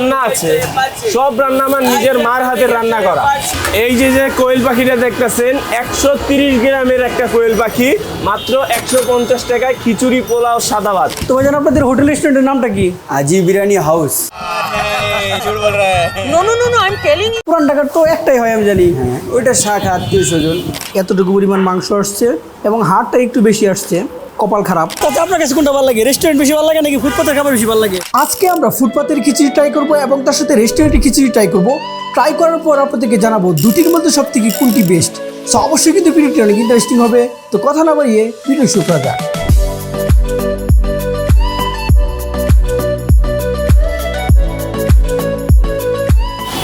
রান্না আছে সব রান্না আমার নিজের মার হাতের রান্না করা। এই যে যে কোয়েল পাখিটা দেখতেছেন একশো তিরিশ গ্রামের একটা কোয়েল পাখি মাত্র একশো পঞ্চাশ টাকায় খিচুড়ি পোলাও সাদা ভাত। তো ভাইজান আপনাদের হোটেল রেস্টুরেন্টের নামটা কি? Aji biryani house. No, no, no, no, I'm telling you. পুরান ঢাকার তো একটাই হয় আমি জানি। হ্যাঁ ওইটা স্বজন এতটুকু পরিমাণ মাংস আসছে এবং হাড়টা একটু বেশি আসছে। কপাল খারাপ। আচ্ছা আপনার কাছে কোনটা ভালো লাগে? রেস্টুরেন্ট বেশি ভালো লাগে নাকি ফুটপাতের খাবার বেশি ভালো লাগে? আজকে আমরা ফুটপাতের খিচুড়ি ট্রাই করব এবং তার সাথে রেস্টুরেন্টের খিচুড়ি ট্রাই করব। ট্রাই করার পর আপনাদেরকে জানাব দুটির মধ্যে সব থেকে কোনটি বেস্ট সো অবশ্যই কিন্তু ভিডিওটি অনেক ইন্টারেস্টিং হবে। তো কথা না বাড়িয়ে ভিডিও শুরু করা যাক।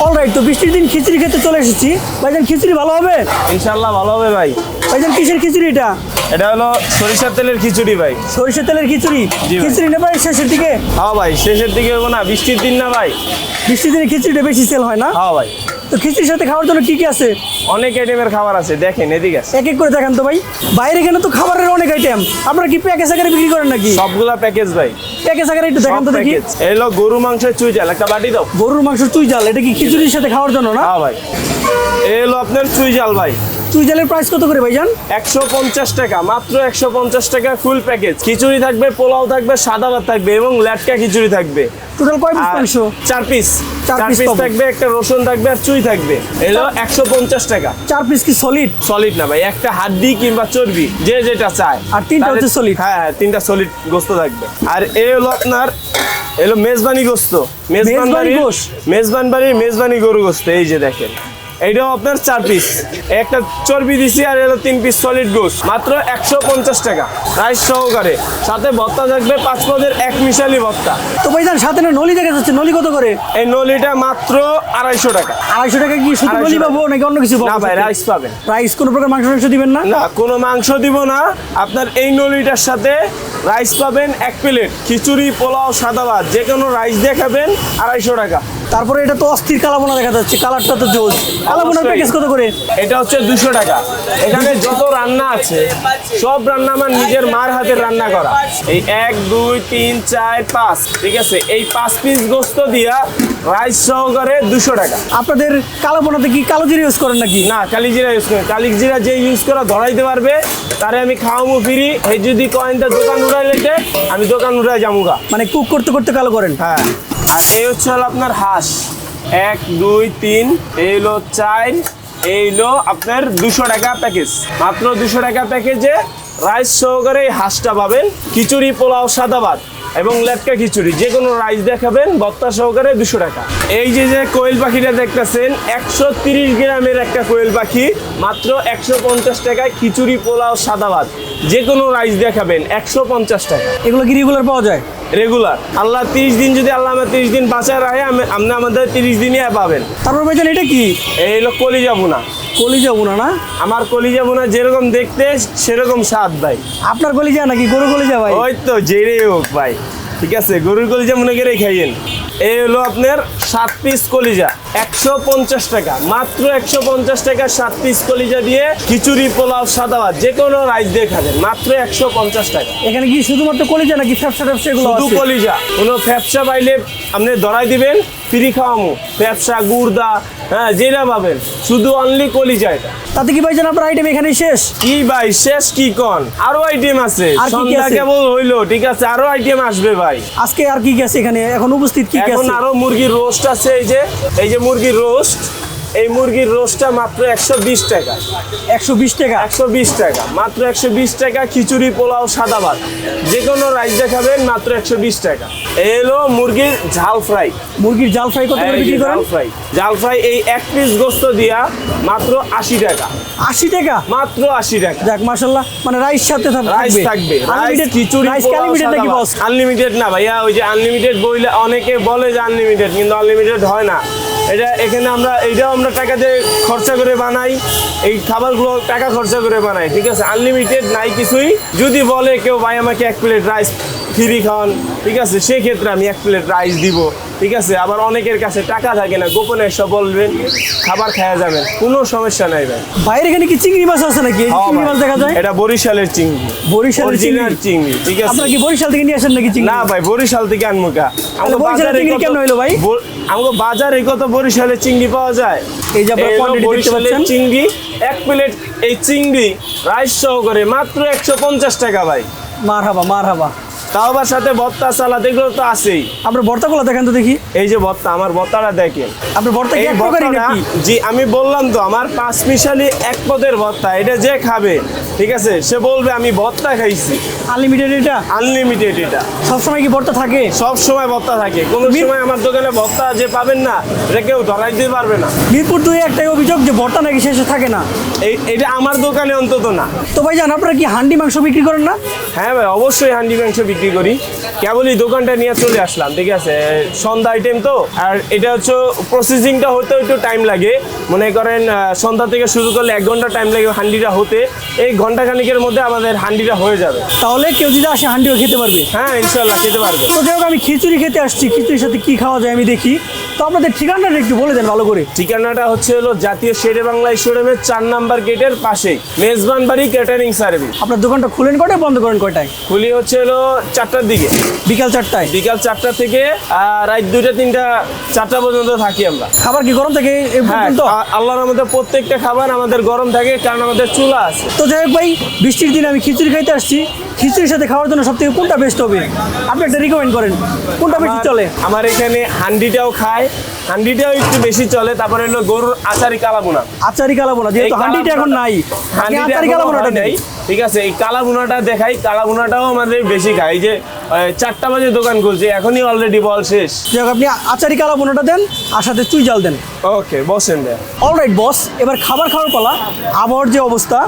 অলরাইট তো বৃষ্টির দিন খিচুড়ি খেতে চলে এসেছি। ভাইজান খিচুড়ি ভালো হবে? ইনশাল্লাহ ভালো হবে ভাই। ভাইজান কিসের খিচুড়ি এটা? এটা হলো সরিষার তেলের খিচুড়ি ভাই। সরিষা তেলের খিচুড়ি? জি ভাই। শেষের দিকে? হ্যাঁ ভাই শেষের দিকে হব না বৃষ্টির দিন না ভাই। বৃষ্টির দিনে খিচুড়িটা বেশি সেল হয় না? হ্যাঁ ভাই। তো খিচুড়ির সাথে খাওয়ার জন্য কি কি আছে? অনেক আইটেমের খাবার আছে দেখেন এদিকে এক এক করে দেখান তো ভাই। বাইরে এখানে তো খাবারের অনেক আইটেম আপনারা কি প্যাকেজ আকারে বিক্রি করেন নাকি? সবগুলা প্যাকেজ ভাই। প্যাকেজ আকারে একটু দেখান তো দেখি। এলো গরু মাংসের চুই চাল একটা বাটি দাও। গরুর মাংস চুই জাল এটা কি খিচুড়ির সাথে খাওয়ার জন্য না? হ্যাঁ ভাই। এলো আপনার চুই জাল ভাই। চুই জালের প্রাইস কত করে ভাইজান? একশো পঞ্চাশ টাকা মাত্র একশো পঞ্চাশ টাকা ফুল প্যাকেজ খিচুড়ি থাকবে পোলাও থাকবে সাদা ভাত থাকবে এবং ল্যাটকা খিচুড়ি থাকবে। টোটাল কয় পিস মাংস? চার পিস চার চার পিস থাকবে একটা রসুন থাকবে আর চুই থাকবে। এলো একশো পঞ্চাশ টাকা। চার পিস কি সলিড সলিড না ভাই একটা হাড্ডি কিংবা চর্বি যে যেটা চায়। আর তিনটা তাদের- হচ্ছে solid? হ্যাঁ হ্যাঁ তিনটা সলিড গোস্ত থাকবে। আর এ হলো আপনার এলো মেজবানি গোস্ত। মেজবান মেজবানি বাড়ির মেজবান বাড়ির মেজবানি গরু গোস্ত এই যে দেখেন। এইটাও আপনার চার পিস একটা চর্বি দিছি আর এলো তিন পিস সলিড গোস্ত মাত্র একশো পঞ্চাশ টাকা। রাইস সহকারে। সাথে ভত্তা থাকবে পাঁচ পদের এক মিশালি ভত্তা। তো ভাইজান সাথে না নলি দেখা যাচ্ছে? নলি কত করে? এই নলিটা মাত্র আড়াইশো টাকা। আড়াইশো টাকা কি শুধু 250 নলি পাবো নাকি অন্য কিছু না ভাই রাইস পাবেন। রাইস কোনো প্রকার মাংস মাংস দিবেন না? না কোনো মাংস দিব না। আপনার এই নলিটার সাথে রাইস পাবেন এক প্লেট খিচুড়ি পোলাও সাদা ভাত। যে কোনো রাইস দিয়ে খাবেন আড়াইশো টাকা। তারপরে এটা তো অস্থির কালাবোনা দেখা যাচ্ছে কালারটা তো জোজ কালাবোনার প্যাকেজ কত করে? এটা হচ্ছে দুশো টাকা। এখানে যত রান্না আছে সব রান্না আমার নিজের মার হাতের রান্না করা। এই এক দুই তিন চার পাঁচ ঠিক আছে? এই পাঁচ পিস গোস্ত দিয়া রাইস সহকারে দুশো টাকা। আপনাদের কালাবোনাতে কি কালো জিরা ইউজ করেন নাকি? না কালি জিরা ইউজ করেন কালি জিরা যে ইউজ করা ধরাইতে পারবে তারে আমি খাওয়ামো ফিরি এই যদি কয়েনটা দোকান উড়াই লেটে আমি দোকান উড়াই যামুগা। মানে কুক করতে করতে কালো করেন? হ্যাঁ। আর এই হচ্ছে হলো আপনার হাঁস। এক, দুই, তিন, এই হলো চার, এই হলো আপনার দুশো টাকা প্যাকেজ। মাত্র দুশো টাকা প্যাকেজে রাইস সহকারে এই হাঁসটা পাবেন। খিচুড়ি, পোলাও সাদা ভাত এবং লেটকা খিচুড়ি। যে কোনো রাইস দেখাবেন বত্তা সহকারে দুশো টাকা। এই যে যে কোয়েল পাখিটা দেখতেছেন, একশো তিরিশ গ্রামের একটা কোয়েল পাখি, মাত্র একশো পঞ্চাশ টাকায় খিচুড়ি, পোলাও সাদা ভাত যে কোনো রাইস দেখাবেন একশো পঞ্চাশ টাকা। এগুলো কি রেগুলার পাওয়া যায়? রেগুলার আল্লাহ তিরিশ দিন যদি আল্লাহ আমার তিরিশ দিন বাঁচায় রাখে আমি- আপনি আমাদের তিরিশ দিনই পাবেন। তারপর ভাইজান এটা কি? এই হলো কলি কলিজা না কলিজা বোনা না? আমার কলিজা বোনা যেরকম দেখতে সেরকম স্বাদ ভাই। আপনার কলিজা নাকি? গরু কলিজা ভাই? ওই তো যেরেই হোক ভাই। ঠিক আছে গরুর কলিজা মনে করে খাইয়েন। এই হলো আপনার সাত পিস কলিজা একশো পঞ্চাশ টাকা। মাত্র একশো পঞ্চাশ টাকা সাত পিস কলিজা দিয়ে খিচুড়ি পোলাও সাদা ভাত যে কোনো রাইস দিয়ে খাবেন। মাত্র একশো পঞ্চাশ টাকা। এখানে কি শুধুমাত্র কলিজা নাকি ফ্যাপসা ট্যাপসা এগুলো শুধু কলিজা। কোনো ফ্যাপসা পাইলে আপনি ধরাই দিবেন ফ্রি খাওয়ামো। ফ্যাপসা গুড়দা হ্যাঁ যেটা পাবেন। শুধু অনলি কলিজা এটা। তাতে কি ভাইজান আপনার আইটেম এখানে শেষ? কি ভাই শেষ কি কন? আরও আইটেম আছে। আর কি কি সন্ধ্যা? কেবল হইল ঠিক আছে? আরও আইটেম আসবে ভাই। আজকে আর কি আছে এখানে? এখন উপস্থিত কি এখন আরও মুরগির রোস্ট আছে এই যে এই যে মুরগির রোস্ট এই মুরগির রোস্টটা মাত্র একশো বিশ টাকা। একশো বিশ টাকা? একশো বিশ টাকা মাত্র একশো বিশ টাকা খিচুড়ি পোলাও সাদা ভাত। যে কোনো রাইস দেখাবেন মাত্র একশো বিশ টাকা। এই হলো মুরগির ঝাল ফ্রাই মুরগির ঝাল ফ্রাই কত করে এই যে বিক্রি করেন? ফ্রাই ঝাল ফ্রাই এই এক পিস গোস্ত দিয়া মাত্র আশি টাকা। আশি টাকা? মাত্র আশি টাকা। যাক মাশাল্লাহ মানে রাইস সাথে থাকবে। রাইস থাকবে। আনলিমিটেড খিচুড়ি রাইস আনলিমিটেড নাকি বস? আনলিমিটেড না ভাইয়া ওই যে আনলিমিটেড বইলে অনেকে বলে যে আনলিমিটেড কিন্তু আনলিমিটেড হয় না। এটা এখানে আমরা এইটাও আমরা টাকা দিয়ে খরচা করে বানাই। এই খাবারগুলো টাকা খরচা করে বানাই ঠিক আছে? আনলিমিটেড নাই কিছুই। যদি বলে কেউ ভাই আমাকে এক প্লেট রাইস ফ্রি খাওয়ান ঠিক আছে? সেক্ষেত্রে আমি এক প্লেট রাইস দিব ঠিক আছে? আবার অনেকের কাছে টাকা থাকে না গোপনে সব বলবেন খাবার খাওয়া যাবেন। কোনো সমস্যা নাই ভাই। বাইরে এখানে কি চিংড়ি মাছ আছে নাকি? চিংড়ি মাছ দেখা যায়? এটা বরিশালের চিংড়ি। বরিশালের চিংড়ি? চিংড়ি ঠিক আছে? আপনারা কি বরিশাল থেকে নিয়ে আসেন নাকি চিংড়ি? না ভাই বরিশাল থেকে আনমু কা তাহলে বরিশালের চিংড়ি কেমন হইল ভাই? আমাকে বাজারে কত বরিশালের চিংড়ি পাওয়া যায়? এই যে আপনারা হলো quantity দেখতে পাচ্ছেন। চিংড়ি। এক প্লেট এই চিংড়ি রাইস সহকারে মাত্র একশো পঞ্চাশ টাকা ভাই। মার হাবা মার হাবা তাও আবার সাথে ভত্তা সালাদ এগুলো তো আছেই। আপনার ভর্তাগুলো দেখেন তো দেখি। এই যে ভত্তা আমার ভত্তাটা দেখেন। আপনার ভর্তা কি এক প্রকারই ভর্তাটা নাকি? জি আমি বললাম তো আমার পাঁচ মিশালি এক পদের ভত্তা এটা যে খাবে ঠিক আছে? সে বলবে আমি ভত্তা খাইছি। আনলিমিটেড এটা? আনলিমিটেড এটা। সবসময় কি ভর্তা থাকে? সব সময় ভত্তা থাকে। কোনো সময় আমার দোকানে ভত্তা যে পাবেন না এটা কেউ ধরাই দিতে পারবে না। মিরপুর দুই একটাই অভিযোগ যে ভর্তা নাকি শেষে থাকে না। এই এটা আমার দোকানে অন্তত না। তো ভাই জান আপনারা কি হান্ডি মাংস বিক্রি করেন না? হ্যাঁ ভাই অবশ্যই হান্ডি মাংস বিক্রি করি। কেবলই দোকানটা নিয়ে চলে আসলাম ঠিক আছে? সন্ধ্যা আইটেম তো আর এটা হচ্ছে প্রসেসিংটা হতে একটু টাইম লাগে। মনে করেন সন্ধ্যা থেকে শুরু করলে এক ঘণ্টা টাইম লাগে হান্ডিটা হতে। এই ঘণ্টা খানিকের মধ্যে আমাদের হান্ডিটা হয়ে যাবে। তাহলে কেউ যদি আসে হান্ডিও খেতে পারবে? হ্যাঁ ইনশাল্লাহ খেতে পারবে। তো যাই আমি খিচুড়ি খেতে আসছি। খিচুড়ির সাথে কি খাওয়া যায় আমি দেখি। তো আপনাদের ঠিকানাটা একটু বলে দেন ভালো করে। ঠিকানাটা হচ্ছে হলো জাতীয় শেরে বাংলা শোরুমের চার নাম্বার গেটের পাশেই। মেজবান বাড়ি ক্যাটারিং সার্ভিস আপনার দোকানটা খুলেন কটায় বন্ধ করেন কটায় খুলি হচ্ছে হলো চারটার দিকে। বিকাল চারটায়? বিকাল চারটা থেকে রাত দুইটা তিনটা চারটা পর্যন্ত থাকি আমরা। খাবার কি গরম থাকে হ্যাঁ আল্লাহর মধ্যে প্রত্যেকটা খাবার আমাদের গরম থাকে কারণ আমাদের চুলা আছে। তো যাই হোক ভাই বৃষ্টির দিনে আমি খিচুড়ি খাইতে আসছি। খিচুড়ির সাথে খাওয়ার জন্য সব থেকে কোনটা বেস্ট হবে? আপনি একটা রিকমেন্ড করেন কোনটা বেশি চলে? আমার এখানে হান্ডিটাও খায় হান্ডিটাও একটু বেশি চলে তারপরে হলো গরুর আচারি কালাবুনা। আচারি কালাবোনা যেহেতু হান্ডিটা এখন নাই। হান্ডিটা আচারি কালাবোনাটা নাই। ঠিক আছে এই কালা কালাবুনাটা দেখাই কালাবুনাটাও আমাদের বেশি খাই যে চারটা বাজে দোকান খুলছে এখনই অলরেডি বল শেষ। যাই হোক আপনি আচারি কালা কালাবোনাটা দেন আর সাথে চুই জাল দেন। ওকে বসেন। অলরাইট বস এবার খাবার খাওয়ার পালা আবহাওয়ার যে অবস্থা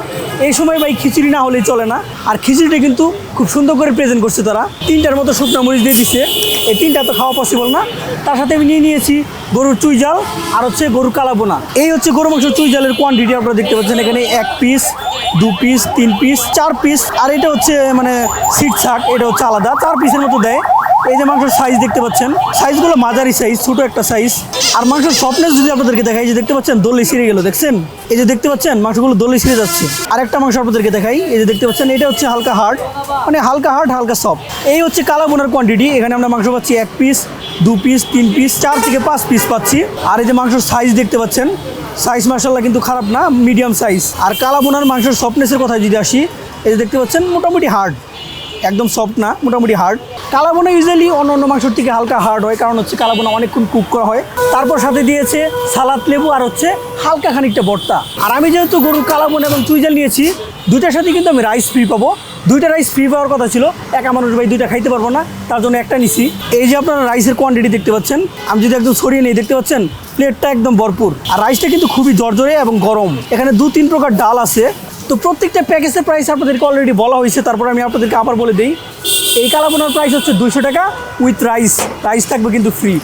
এই সময় ভাই খিচুড়ি না হলেই চলে না আর খিচুড়িটা কিন্তু খুব সুন্দর করে প্রেজেন্ট করছে তারা। তিনটার মতো শুকনো মরিচ দিয়ে দিচ্ছে এই তিনটা তো খাওয়া পসিবল না। তার সাথে আমি নিয়ে নিয়েছি গরুর চুই জাল আর হচ্ছে গরুর কালাবোনা। এই হচ্ছে গরু মাংস চুই জালের কোয়ান্টিটি আপনারা দেখতে পাচ্ছেন এখানে এক পিস দু পিস তিন পিস চার পিস আর এটা হচ্ছে মানে সিট শাক, এটা হচ্ছে আলাদা। চার পিসের মতো দেয়। এই যে মাংসের সাইজ দেখতে পাচ্ছেন সাইজগুলো মাঝারি সাইজ ছোট একটা সাইজ আর মাংসের সফটনেস যদি আপনাদেরকে দেখাই যে দেখতে পাচ্ছেন, দলে ছিঁড়ে গেল, দেখছেন? এই যে দেখতে পাচ্ছেন, মাংসগুলো দলে ছিঁড়ে যাচ্ছে। আর একটা মাংস আপনাদেরকে দেখাই, এই যে দেখতে পাচ্ছেন, এটা হচ্ছে হালকা হার্ড মানে হালকা হার্ড হালকা সফট এই হচ্ছে কালা বোনার কোয়ান্টিটি এখানে আমরা মাংস পাচ্ছি এক পিস দু পিস তিন পিস চার থেকে পাঁচ পিস পাচ্ছি। আর এই যে মাংসের সাইজ দেখতে পাচ্ছেন সাইজ মার্শাল্লাহ কিন্তু খারাপ না মিডিয়াম সাইজ আর কালা বোনার মাংসের সফটনেসের কথা যদি আসি, এই যে দেখতে পাচ্ছেন, মোটামুটি হার্ড একদম সফট না, মোটামুটি হার্ড কালাবোনা ইউজুয়ালি অন্য অন্য মাংসের থেকে হালকা হার্ড হয়, কারণ হচ্ছে কালাবোনা অনেকক্ষণ কুক করা হয়। তারপর সাথে দিয়েছে সালাদ লেবু আর হচ্ছে হালকা খানিকটা ভর্তা। আর আমি যেহেতু গরুর কালাবোনা এবং চুইজাল নিয়েছি, দুইটার সাথে কিন্তু আমি রাইস ফ্রি পাবো। দুইটা রাইস ফ্রি পাওয়ার কথা ছিল, একা মানুষ ভাই দুইটা খাইতে পারব না, তার জন্য একটা নিছি। এই যে আপনারা রাইসের কোয়ান্টিটি দেখতে পাচ্ছেন, আমি যদি একদম সরিয়ে নিই, দেখতে পাচ্ছেন প্লেটটা একদম ভরপুর। আর রাইসটা কিন্তু খুবই জর্জরে এবং গরম। এখানে দু তিন প্রকার ডাল আছে তো প্রত্যেকটা প্যাকেজের প্রাইস আপনাদেরকে অলরেডি বলা হয়েছে, তারপর আমি আপনাদেরকে আবার বলে দিই। এই কালাবোনার প্রাইস হচ্ছে দুশো টাকা উইথ রাইস রাইস থাকবে কিন্তু ফ্রি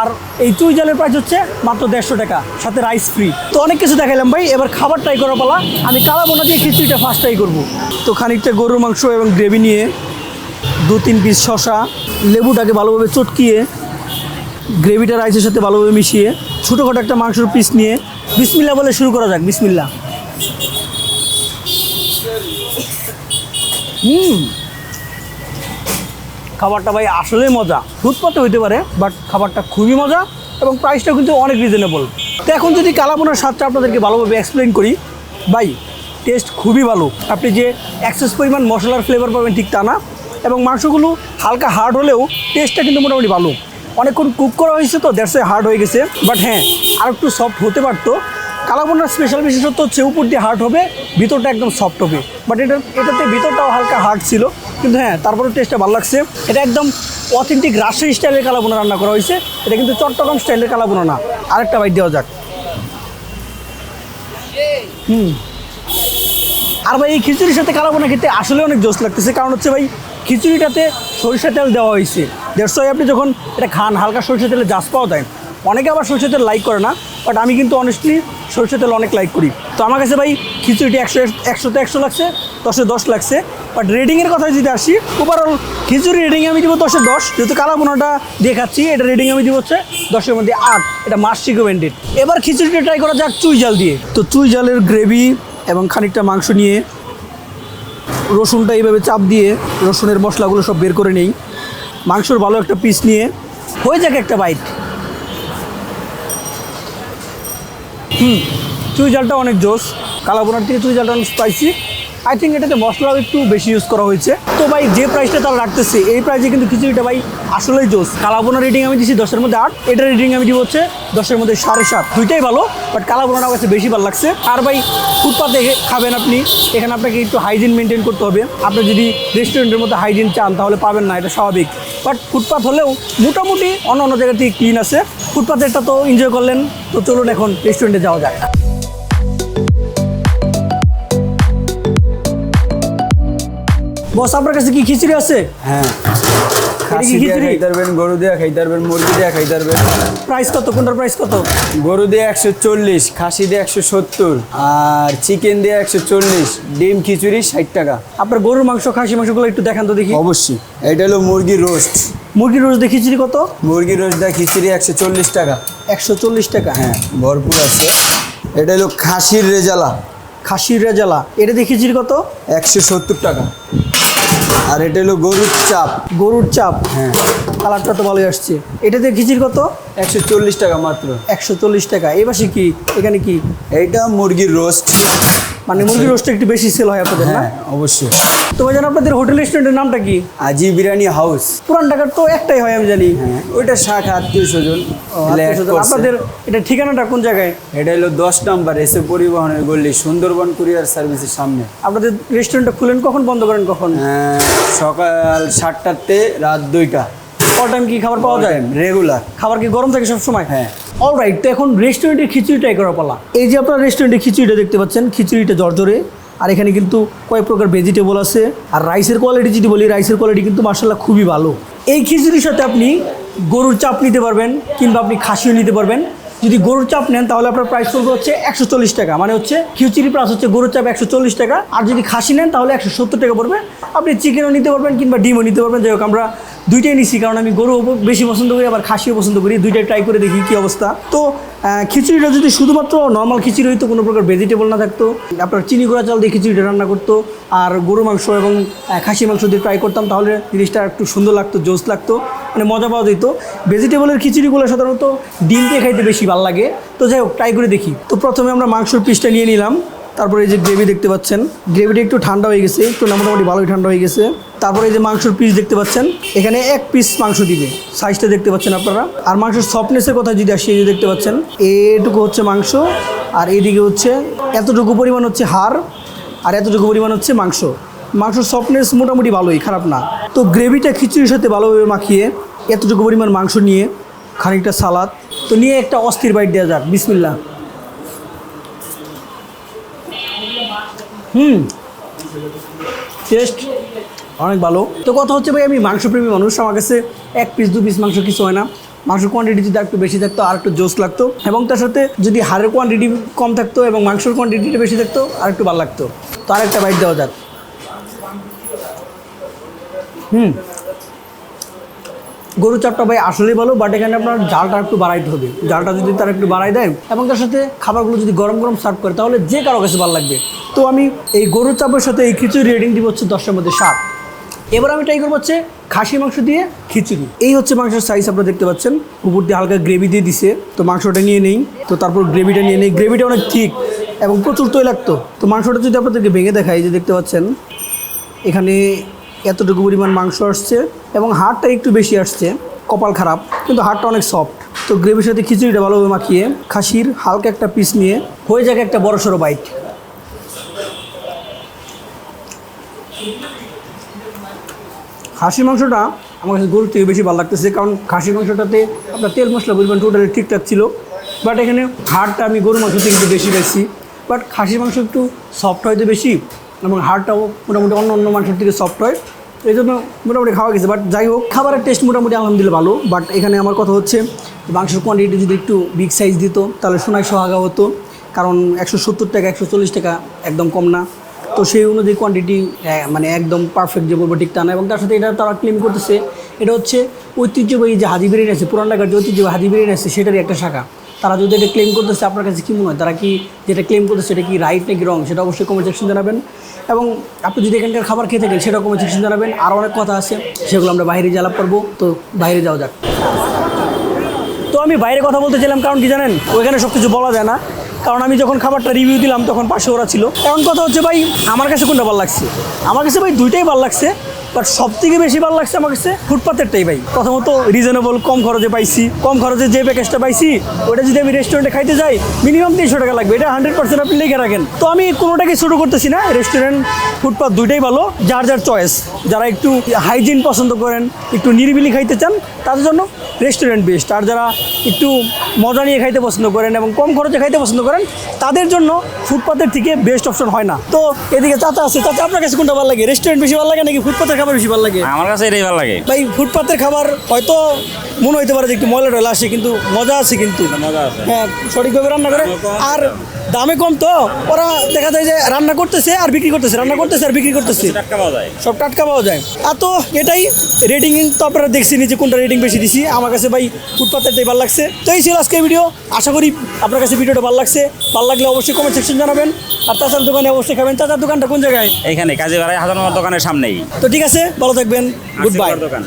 আর এই চুই জালের প্রাইস হচ্ছে মাত্র দেড়শো টাকা, সাথে রাইস ফ্রি তো অনেক কিছু দেখাইলাম ভাই, এবার খাবার ট্রাই করা পালা। আমি কালাবোনা দিয়ে খিচুড়িটা ফার্স্ট ট্রাই করব। তো খানিকটা গরুর মাংস এবং গ্রেভি নিয়ে দু তিন পিস শশা লেবুটাকে ভালোভাবে চটকিয়ে গ্রেভিটা রাইসের সাথে ভালোভাবে মিশিয়ে, ছোটোখাটো একটা মাংসের পিস নিয়ে বিসমিল্লা বলে শুরু করা যাক বিসমিল্লা হুম। খাবারটা ভাই আসলেই মজা। ফুটপাতে হইতে পারে বাট খাবারটা খুবই মজা এবং প্রাইসটা কিন্তু অনেক রিজনেবল তো এখন যদি কালাবোনার স্বাদটা আপনাদেরকে ভালোভাবে এক্সপ্লেন করি, ভাই টেস্ট খুবই ভালো। আপনি যে অ্যাক্সেস পরিমাণ মশলার ফ্লেভার পাবেন ঠিক তা না এবং মাংসগুলো হালকা হার্ড হলেও টেস্টটা কিন্তু মোটামুটি ভালো। অনেকক্ষণ কুক করা হয়েছে তো দ্যাটস হার্ড হয়ে গেছে। বাট হ্যাঁ আর একটু সফট হতে পারতো। কালাবোনার স্পেশাল বিশেষত্ব হচ্ছে উপর দিয়ে হার্ড হবে, ভিতরটা একদম সফট হবে। বাট এটা এটাতে ভিতরটাও হালকা হার্ড ছিল, কিন্তু হ্যাঁ তারপরে টেস্টটা ভালো লাগছে। এটা একদম অথেন্টিক রাজশাহী স্টাইলের কালাবোনা রান্না করা হয়েছে। এটা কিন্তু চট্টগ্রাম স্টাইলের কালাবোনা না। আরেকটা বাইট দেওয়া যাক। হুম। আর ভাই, এই খিচুড়ির সাথে কালাবোনা খেতে আসলে অনেক জোশ লাগতেছে। কারণ হচ্ছে ভাই, খিচুড়িটাতে সরিষা তেল দেওয়া হয়েছে। দেড়শো আপনি যখন এটা খান, হালকা সরিষা তেলে জাস পাওয়া যায়। অনেকে আবার সরষের তেল লাইক করে না বাট আমি কিন্তু অনেস্টলি সরষের তেল অনেক লাইক করি। তো আমার কাছে ভাই খিচুড়িটি একশো, একশোতে একশো লাগছে, দশে দশ লাগছে বাট রেটিংয়ের কথা যদি আসি ওভারঅল খিচুড়ি রেটিং আমি দিব দশে দশ, যেহেতু কালাবোনাটা দিয়ে খাচ্ছি, এটা রেটিং আমি দিব হচ্ছে দশের মধ্যে আট, এটা মাস রিকমেন্ডেড এবার খিচুড়িটা ট্রাই করা যাক চুই জাল দিয়ে। তো চুই জালের গ্রেভি এবং খানিকটা মাংস নিয়ে রসুনটা এইভাবে চাপ দিয়ে রসুনের মশলাগুলো সব বের করে নেই। মাংসর ভালো একটা পিস নিয়ে, হয়ে যাক একটা বাইট হুম, চুই জালটা অনেক জোস। কালাবোনার থেকে চুই জালটা অনেক স্পাইসি আই থিঙ্ক এটাতে মশলাও একটু বেশি ইউজ করা হয়েছে। তো ভাই, যে প্রাইসটা তারা রাখতেছে, এই প্রাইসে কিন্তু খিচুড়িটা ভাই আসলেই জোস। কালাবোনার রেটিং আমি দিচ্ছি দশের মধ্যে আট, এটার রেটিং আমি দিব হচ্ছে দশের মধ্যে সাড়ে সাত। দুইটাই ভালো বাট কালাবোনাটা আমার কাছে বেশি ভালো লাগছে। আর ভাই, ফুটপাতে খাবেন আপনি, এখানে আপনাকে একটু হাইজিন মেনটেন করতে হবে। আপনি যদি রেস্টুরেন্টের মধ্যে হাইজিন চান, তাহলে পাবেন না, এটা স্বাভাবিক। বাট ফুটপাথ হলেও মোটামুটি অন্য অন্য জায়গা থেকে ক্লিন আছে। ফুটপাথেরটা তো এনজয় করলেন তো চলুন এখন রেস্টুরেন্টে যাওয়া যাক। বস আপনার কাছে কি খিচুড়ি আছে? হ্যাঁ। খাসি দিয়ে খাইতে পারবেন গরু দিয়ে খাইতে পারবেন মুরগি দিয়ে খাইতে পারবেন প্রাইস কত? কোনটার প্রাইস কত? গরু দিয়ে একশো চল্লিশ খাসি দিয়ে একশো সত্তর আর চিকেন দিয়ে একশো চল্লিশ ডিম খিচুড়ি ষাট টাকা। আপনার গরুর মাংস খাসি মাংসগুলো একটু দেখান তো দেখি। অবশ্যই। এটা হলো মুরগির রোস্ট মুরগির রোজ দিয়ে খিচুড়ি কত? মুরগির রোস্ট দিয়ে খিচুড়ি একশো চল্লিশ টাকা। একশো চল্লিশ টাকা? হ্যাঁ ভরপুর আছে। এটা হলো খাসির রেজালা। খাসির রেজালা। এটা দিয়ে খিচুড়ি কত? একশো সত্তর টাকা। আর এটা হলো গরুর চাপ। গরুর চাপ। হ্যাঁ। কালারটা তো ভালোই আসছে। এটা দিয়ে খিচুড়ি কত? একশো চল্লিশ টাকা মাত্র। একশো চল্লিশ টাকা। এবার কি? এখানে কি? এটা মুরগির রোস্ট। মানে মুরগির রোস্টটা একটু বেশি সেল হয় আপনাদের না? হ্যাঁ অবশ্যই। তো ভাইজান আপনাদের হোটেল রেস্টুরেন্টের নামটা কি? আজি বিরিয়ানি হাউস পুরান ঢাকার তো একটাই হয় আমি জানি। হ্যাঁ। ওইটা শাখা আত্মীয় স্বজন আপনাদের এটা ঠিকানাটা কোন জায়গায়? এটা হলো দশ নাম্বার এসে পরিবহনের গল্লি সুন্দরবন কুরিয়ার সার্ভিসের সামনে। আপনাদের রেস্টুরেন্টটা খুলেন কখন বন্ধ করেন কখন? আহ, সকাল সাতটাতে রাত দুইটা। অল টাইম কি খাবার পাওয়া যায়? রেগুলার খাবার কি গরম থাকে সব সময় হ্যাঁ। অল রাইট তো এখন রেস্টুরেন্টের খিচুড়ি ট্রাই করা পালা। এই যে আপনার রেস্টুরেন্টের খিচুড়িটা দেখতে পাচ্ছেন খিচুড়িটা জর্জরে। আর এখানে কিন্তু কয়েক প্রকার ভেজিটেবল আছে। আর রাইসের কোয়ালিটি যদি বলি রাইসের কোয়ালিটি কিন্তু মার্শাল্লাহ খুবই ভালো। এই খিচুড়ির সাথে আপনি গরুর চাপ নিতে পারবেন কিংবা আপনি খাসিও নিতে পারবেন। যদি গরুর চাপ নেন তাহলে আপনার প্রাইস পড়বে হচ্ছে একশো চল্লিশ টাকা। মানে হচ্ছে খিচুড়ি প্রাইস হচ্ছে গরুর চাপ একশো চল্লিশ টাকা। আর যদি খাসি নেন তাহলে একশো সত্তর টাকা পড়বে। আপনি চিকেনও নিতে পারবেন কিংবা ডিমও নিতে পারবেন। যাই হোক আমরা দুইটাই নিচ্ছি কারণ আমি গরু বেশি পছন্দ করি, আবার খাসিও পছন্দ করি, দুইটাই ট্রাই করে দেখি কী অবস্থা। তো খিচুড়িটা যদি শুধুমাত্র নর্মাল খিচুড়ি হইতো, কোনো প্রকার ভেজিটেবল না থাকতো। আপনার চিনি গুঁড়া চাল দিয়ে খিচুড়িটা রান্না করতো, আর গরু মাংস এবং খাসি মাংস দিয়ে ট্রাই করতাম, তাহলে জিনিসটা একটু সুন্দর লাগতো, জোস লাগতো মানে মজা পাওয়া যেত। ভেজিটেবলের খিচুড়িগুলো সাধারণত ডিম দিয়ে খাইতে বেশি ভালো লাগে। তো যাই হোক ট্রাই করে দেখি। তো প্রথমে আমরা মাংসর পিসটা নিয়ে নিলাম। তারপরে এই যে গ্রেভি দেখতে পাচ্ছেন। গ্রেভিটা একটু ঠান্ডা হয়ে গেছে, একটু মোটামুটি ভালোই ঠান্ডা হয়ে গেছে। তারপরে এই যে মাংসর পিস দেখতে পাচ্ছেন, এখানে এক পিস মাংস দিবে। সাইজটা দেখতে পাচ্ছেন আপনারা। আর মাংসের সফটনেসের কথা যদি আসি, এই যে দেখতে পাচ্ছেন, এটুকু হচ্ছে মাংস, আর এইদিকে হচ্ছে এতটুকু পরিমাণ হচ্ছে হাড়, আর এতটুকু পরিমাণ হচ্ছে মাংস। মাংসর সফটনেস মোটামুটি ভালোই, খারাপ না। তো গ্রেভিটা খিচুড়ির সাথে ভালোভাবে মাখিয়ে, এতটুকু পরিমাণ মাংস নিয়ে খানিকটা সালাদ। তো নিয়ে একটা অস্থির বাইট দেওয়া যাক। বিসমিল্লা হুম। টেস্ট অনেক ভালো। তো কথা হচ্ছে ভাই, আমি মাংসপ্রেমী মানুষ, আমার কাছে এক পিস দু পিস মাংস কিছু হয় না। মাংসের কোয়ান্টিটি যদি একটু বেশি থাকতো, আর একটু জোস লাগতো। এবং তার সাথে যদি হাড়ের কোয়ান্টিটি কম থাকতো এবং মাংসের কোয়ান্টিটিটা বেশি থাকতো, আর একটু ভালো লাগতো। তো আরেকটা বাইট দেওয়া যাক। হুম। গরু চাপটা ভাই আসলেই ভালো বাট এখানে আপনার জালটা একটু বাড়াইতে হবে। জালটা যদি তার একটু বাড়াই দেয় এবং তার সাথে খাবারগুলো যদি গরম গরম সার্ভ করে, তাহলে যে কারও কাছে ভালো লাগবে। তো আমি এই গরুর চাপের সাথে এই খিচুড়ি রেটিং দিব হচ্ছে দশের মধ্যে সাত। এবার আমি ট্রাই করব হচ্ছে খাসি মাংস দিয়ে খিচুড়ি। এই হচ্ছে মাংসের সাইজ আপনারা দেখতে পাচ্ছেন। উপর দিয়ে হালকা গ্রেভি দিয়ে দিছে। তো মাংসটা নিয়ে নেই। তো তারপর গ্রেভিটা নিয়ে নেই। গ্রেভিটা অনেক ঠিক এবং প্রচুর তৈলাক্ত। তো মাংসটা যদি আপনাদেরকে ভেঙে দেখাই, যে দেখতে পাচ্ছেন, এখানে এতটুকু পরিমাণ মাংস আসছে এবং হাড়টা একটু বেশি আসছে। কপাল খারাপ, কিন্তু হাড়টা অনেক সফট তো গ্রেভির সাথে খিচুড়িটা ভালোভাবে মাখিয়ে, খাসির হালকা একটা পিস নিয়ে, হয়ে যাক একটা বড় সড়ো বাইট খাসির মাংসটা আমার কাছে গরুর থেকে বেশি ভালো লাগতেছে, কারণ খাসির মাংসটাতে আপনার তেল মশলা পরিমাণ টোটালি ঠিকঠাক ছিল। বাট এখানে হাড়টা আমি গরুর মাংস থেকে একটু বেশি পেয়েছি বাট খাসির মাংস একটু সফট হয়তো বেশি এবং হাড়টাও মোটামুটি অন্য অন্য মাংসের থেকে সফট হয়। এই জন্য মোটামুটি খাওয়া গেছে। বাট যাই হোক, খাবারের টেস্ট মোটামুটি আলহামদুলিল্লাহ ভালো। বাট এখানে আমার কথা হচ্ছে, মাংসের কোয়ান্টিটি যদি একটু বিগ সাইজ দিত, তাহলে সোনায় সোহাগা হতো। কারণ একশো সত্তর টাকা, একশো চল্লিশ টাকা একদম কম না। তো সেই অনুযায়ী কোয়ান্টিটি মানে একদম পারফেক্ট যে বলব ঠিক তা না। এবং তার সাথে এটা তারা ক্লেম করতেছে, এটা হচ্ছে ঐতিহ্যবাহী যে হাজি বিরিয়ানি আছে, পুরান ঢাকার যে ঐতিহ্যবাহী হাজি বিরিয়ানি আছে, সেটারই একটা শাখা। তারা যদি এটা ক্লেম করতেছে, আপনার কাছে কী মনে হয়? তারা কি যেটা ক্লেম করতেছে, সেটা কি রাইট নাকি রং সেটা অবশ্যই কমেন্ট সেকশন জানাবেন। এবং আপনি যদি এখানকার খাবার খেয়ে থাকেন সেটা কমেন্ট জানাবেন। আরও অনেক কথা আছে, সেগুলো আমরা বাইরে জ্বালাপ করব। তো বাইরে যাওয়া যাক। তো আমি বাইরে কথা বলতে চাইলাম, কারণ কি জানেন? ওইখানে সব কিছু বলা যায় না। কারণ আমি যখন খাবারটা রিভিউ দিলাম, তখন পাশে ওরা ছিল। এখন কথা হচ্ছে, ভাই, আমার কাছে কোনটা ভালো লাগছে? আমার কাছে, ভাই, দুইটাই ভালো লাগছে। বাট সব থেকে বেশি ভালো লাগছে আমার কাছে ফুটপাতেরটাই ভাই। প্রথমত রিজনেবল কম খরচে পাইছি। কম খরচে যে প্যাকেজটা পাইছি, ওটা যদি আমি রেস্টুরেন্টে খাইতে যাই মিনিমাম তিনশো টাকা লাগবে। এটা হান্ড্রেড পার্সেন্ট আপনি লিখে রাখেন। তো আমি কোনোটাকে শুরু করতেছি না। রেস্টুরেন্ট ফুটপাত দুইটাই ভালো। যার যার চয়েস যারা একটু হাইজিন পছন্দ করেন, একটু নিরিবিলি খাইতে চান, তাদের জন্য রেস্টুরেন্ট বেস্ট আর যারা একটু মজা নিয়ে খাইতে পছন্দ করেন এবং কম খরচে খাইতে পছন্দ করেন, তাদের জন্য ফুটপাতের থেকে বেস্ট অপশন হয় না। তো এদিকে চাচা আছে। চাচা, আপনার কাছে কোনটা ভালো লাগে? রেস্টুরেন্ট বেশি ভালো লাগে নাকি ফুটপাতের খাবার বেশি ভালো লাগে? আমার কাছে এটাই ভালো লাগে। ভাই ফুটপাতের খাবার হয়তো মনে হইতে পারে যে একটু ময়লা টয়লা আসে কিন্তু মজা আছে কিন্তু। মজা আছে। হ্যাঁ সঠিকভাবে রান্না করে। আর দামে কম তো। ওরা দেখা যায় যে রান্না করতেছে আর বিক্রি করতেছে রান্না করতেছে আর বিক্রি করতেছে। সব টাটকা পাওয়া যায়। আর তো এটাই রেটিং তো আপনারা দেখছেন যে কোনটা রেটিং বেশি দিছি। আমার কাছে ভাই ফুটপাতেরটাই ভালো লাগছে। তো এই ছিল আজকের ভিডিও আশা করি আপনার কাছে ভিডিওটা ভালো লাগছে। ভালো লাগলে অবশ্যই কমেন্ট সেকশন জানাবেন। আর তাছাড়া দোকানে অবশ্যই খাবেন। চাচার দোকানটা কোন জায়গায়? এখানে কাজে বাড়াই হাজার দোকানের সামনেই। তো ঠিক আছে ভালো থাকবেন। গুড বাই দোকান।